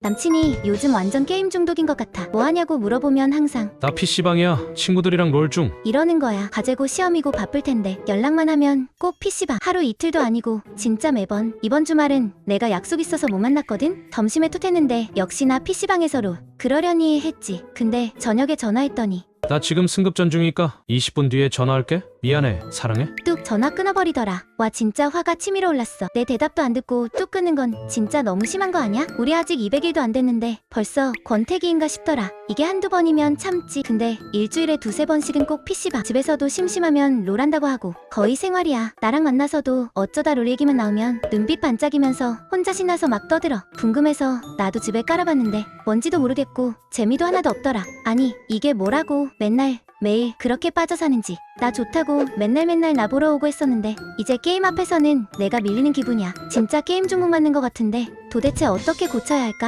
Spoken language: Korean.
남친이 요즘 완전 게임 중독인 것 같아. 뭐 하냐고 물어보면 항상 나 PC방이야. 친구들이랑 롤 중. 이러는 거야. 과제고 시험이고 바쁠 텐데 연락만 하면 꼭 PC방. 하루 이틀도 아니고 진짜 매번. 이번 주말은 내가 약속 있어서 못 만났거든. 점심에 톡했는데 역시나 PC방에서로 그러려니 했지. 근데 저녁에 전화했더니 나 지금 승급전 중이니까 20분 뒤에 전화할게. 미안해. 사랑해. 뚝 전화 끊어버리더라. 와 진짜 화가 치밀어 올랐어. 내 대답도 안 듣고 뚝 끊는 건 진짜 너무 심한 거 아니야? 우리 아직 200일도 안 됐는데 벌써 권태기인가 싶더라. 이게 한두 번이면 참지. 근데 일주일에 두세 번씩은 꼭 PC방. 집에서도 심심하면 롤한다고 하고 거의 생활이야. 나랑 만나서도 어쩌다 롤 얘기만 나오면 눈빛 반짝이면서 혼자 신나서 막 떠들어. 궁금해서 나도 집에 깔아봤는데 뭔지도 모르겠고 재미도 하나도 없더라. 아니 이게 뭐라고 맨날 매일 그렇게 빠져 사는지 나 좋다고 맨날 맨날 나 보러 오고 했었는데 이제 게임 앞에서는 내가 밀리는 기분이야. 진짜 게임 중독 맞는 것 같은데 도대체 어떻게 고쳐야 할까